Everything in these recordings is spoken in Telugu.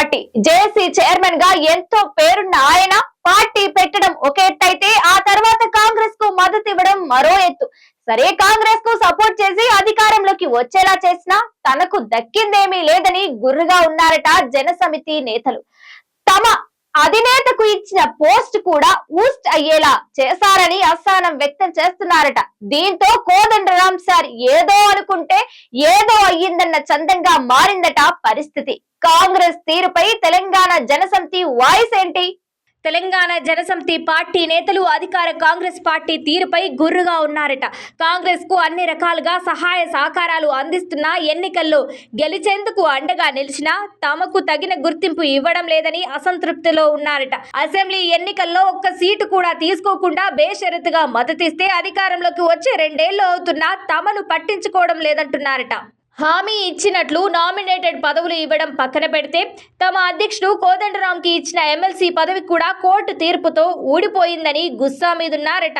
పార్టీ. జేఏసీ చైర్మన్గా ఎంతో పేరున్న ఆయన పార్టీ పెట్టడం ఒక ఎత్తు అయితే ఆ తర్వాత కాంగ్రెస్కు మద్దతు ఇవ్వడం మరో ఎత్తు. సరే కాంగ్రెస్కు సపోర్ట్ చేసి అధికారంలోకి వచ్చేలా చేసినా తనకు దక్కిందేమీ లేదని గుర్రుగా ఉన్నారట జనసమితి నేతలు. తమ అధినేతకు ఇచ్చిన పోస్ట్ కూడా ఊస్ట్ అయ్యేలా చేశారని అసహనం వ్యక్తం చేస్తున్నారట. దీంతో కోదండరాం సార్ ఏదో అనుకుంటే ఏదో అయ్యిందన్న చందంగా మారిందట పరిస్థితి. కాంగ్రెస్ తీరుపై తెలంగాణ జనసమితి వాయిస్ ఏంటి? తెలంగాణ జనసమితి పార్టీ నేతలు అధికార కాంగ్రెస్ పార్టీ తీరుపై గుర్రుగా ఉన్నారట. కాంగ్రెస్కు అన్ని రకాలుగా సహాయ సహకారాలు అందిస్తున్న ఎన్నికల్లో గెలిచేందుకు అండగా నిలిచినా తమకు తగిన గుర్తింపు ఇవ్వడం లేదని అసంతృప్తిలో ఉన్నారట. అసెంబ్లీ ఎన్నికల్లో ఒక్క సీటు కూడా తీసుకోకుండా బేషరతుగా మద్దతిస్తే అధికారంలోకి వచ్చి రెండేళ్ళు అవుతున్నా తమను పట్టించుకోవడం లేదంటున్నారట. హామీ ఇచ్చినట్లు నామినేటెడ్ పదవులు ఇవ్వడం పక్కన పెడితే తమ అధ్యక్షుడు కోదండరాంకి ఇచ్చిన ఎమ్మెల్సీ పదవి కూడా కోర్టు తీర్పుతో ఊడిపోయిందని గుస్సా మీదున్నారట.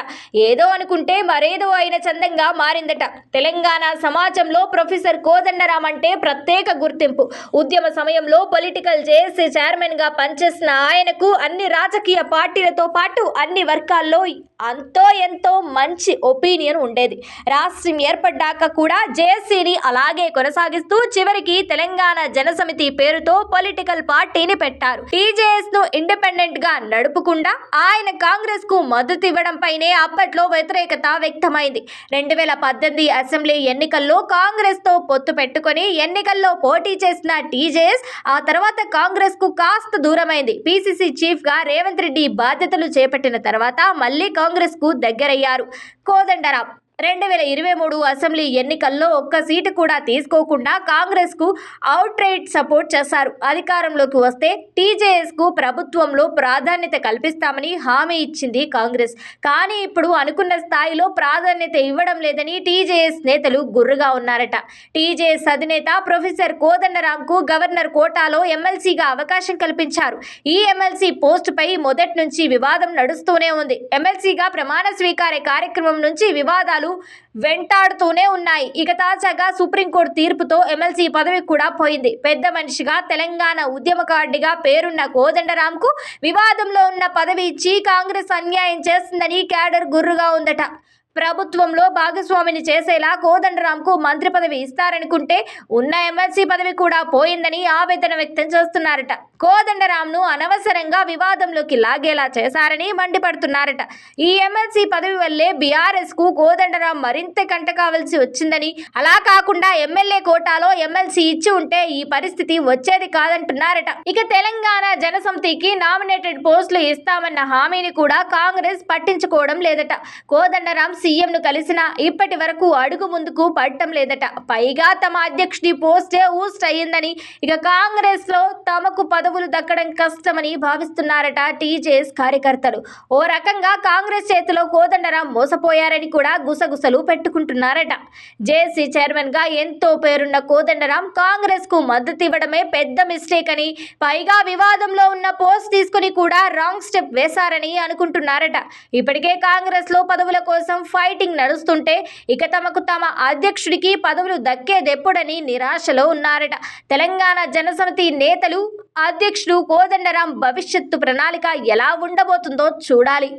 ఏదో అనుకుంటే మరేదో అయిన చందంగా మారిందట. తెలంగాణ సమాజంలో ప్రొఫెసర్ కోదండరాం అంటే ప్రత్యేక గుర్తింపు. ఉద్యమ సమయంలో పొలిటికల్ జేఏసీ చైర్మన్గా పనిచేసిన ఆయనకు అన్ని రాజకీయ పార్టీలతో పాటు అన్ని వర్గాల్లో అంతో ఎంతో మంచి ఒపీనియన్ ఉండేది. రాష్ట్రం ఏర్పడ్డాక కూడా జేఏసీని అలాగే కొనసాగిస్తూ చివరికి తెలంగాణ జనసమితి పేరుతో పొలిటికల్ పార్టీని పెట్టారు. టీజేఎస్ను ఇండిపెండెంట్గా నడుపుకుండా ఆయన కాంగ్రెస్కు మద్దతు ఇవ్వడంపైనే అప్పట్లో వ్యతిరేకత వ్యక్తమైంది. రెండు వేల పద్దెనిమిది అసెంబ్లీ ఎన్నికల్లో కాంగ్రెస్తో పొత్తు పెట్టుకొని ఎన్నికల్లో పోటీ చేసిన టీజేఎస్ ఆ తర్వాత కాంగ్రెస్కు కాస్త దూరమైంది. పిసిసి చీఫ్గా రేవంత్ రెడ్డి బాధ్యతలు చేపట్టిన తర్వాత మళ్ళీ కాంగ్రెస్కు దగ్గరయ్యారు. కోదండరాం రెండు వేల ఇరవై మూడు అసెంబ్లీ ఎన్నికల్లో ఒక్క సీటు కూడా తీసుకోకుండా కాంగ్రెస్కు అవుట్ రైట్ సపోర్ట్ చేశారు. అధికారంలోకి వస్తే టీజేఎస్కు ప్రభుత్వంలో ప్రాధాన్యత కల్పిస్తామని హామీ ఇచ్చింది కాంగ్రెస్. కానీ ఇప్పుడు అనుకున్న స్థాయిలో ప్రాధాన్యత ఇవ్వడం లేదని టీజేఎస్ నేతలు గుర్రుగా ఉన్నారట. టీజేఎస్ అధినేత ప్రొఫెసర్ కోదండరాం కు గవర్నర్ కోటాలో ఎమ్మెల్సీగా అవకాశం కల్పించారు. ఈ ఎమ్మెల్సీ పోస్టుపై మొదటి నుంచి వివాదం నడుస్తూనే ఉంది. ఎమ్మెల్సీగా ప్రమాణ స్వీకార కార్యక్రమం నుంచి వివాదాలు వెంటాడుతూనే ఉన్నాయి. ఇక తాజాగా సుప్రీంకోర్టు తీర్పుతో ఎమ్మెల్సీ పదవి కూడా పోయింది. పెద్ద మనిషిగా తెలంగాణ ఉద్యమకారుడిగా పేరున్న కోదండరాంకు వివాదంలో ఉన్న పదవి ఇచ్చి కాంగ్రెస్ అన్యాయం చేస్తుందని క్యాడర్ గుర్రుగా ఉందట. ప్రభుత్వంలో భాగస్వామిని చేసేలా కోదండరాంకు మంత్రి పదవి ఇస్తారనుకుంటే ఉన్న ఎమ్మెల్సీ పదవి కూడా పోయిందని ఆవేదన వ్యక్తం చేస్తున్నారట. కోదండరాంను అనవసరంగా వివాదంలోకి లాగేలా చేశారని మండిపడుతున్నారట. ఈ ఎమ్మెల్సీ పదవి వల్లే బీఆర్ఎస్కు కోదండరాం మరింత కంట కావాల్సి వచ్చిందని అలా కాకుండా ఎమ్మెల్యే కోటాలో ఎమ్మెల్సీ ఇచ్చి ఉంటే ఈ పరిస్థితి వచ్చేది కాదంటున్నారట. ఇక తెలంగాణ జనసమితికి నామినేటెడ్ పోస్టులు ఇస్తామన్న హామీని కూడా కాంగ్రెస్ పట్టించుకోవడం లేదట. కోదండరాం సీఎం ను కలిసినా ఇప్పటి వరకు అడుగు ముందుకు పడటం లేదట. పైగా తమ అధ్యక్షుడి పోస్టే ఊస్ట్ అయ్యిందని ఇక కాంగ్రెస్లో తమకు పదవులు దక్కడం కష్టమని భావిస్తున్నారట టీజేఎస్ కార్యకర్తలు. ఓ రకంగా కాంగ్రెస్ చేతిలో కోదండరాం మోసపోయారని కూడా గుసగుసలు పెట్టుకుంటున్నారట. జేసీ చైర్మన్గా ఎంతో పేరున్న కోదండరాం కాంగ్రెస్కు మద్దతు ఇవ్వడమే పెద్ద మిస్టేక్ అని పైగా వివాదంలో ఉన్న పోస్ట్ తీసుకుని కూడా రాంగ్ స్టెప్ వేశారని అనుకుంటున్నారట. ఇప్పటికే కాంగ్రెస్లో పదవుల కోసం ఫైటింగ్ నడుస్తుంటే ఇక తమకు తమ అధ్యక్షుడికి పదవులు దక్కేదెప్పుడని నిరాశలో ఉన్నారట. తెలంగాణ జనసమితి నేతలు అధ్యక్షుడు కోదండరాం భవిష్యత్తు ప్రణాళిక ఎలా ఉండబోతుందో చూడాలి.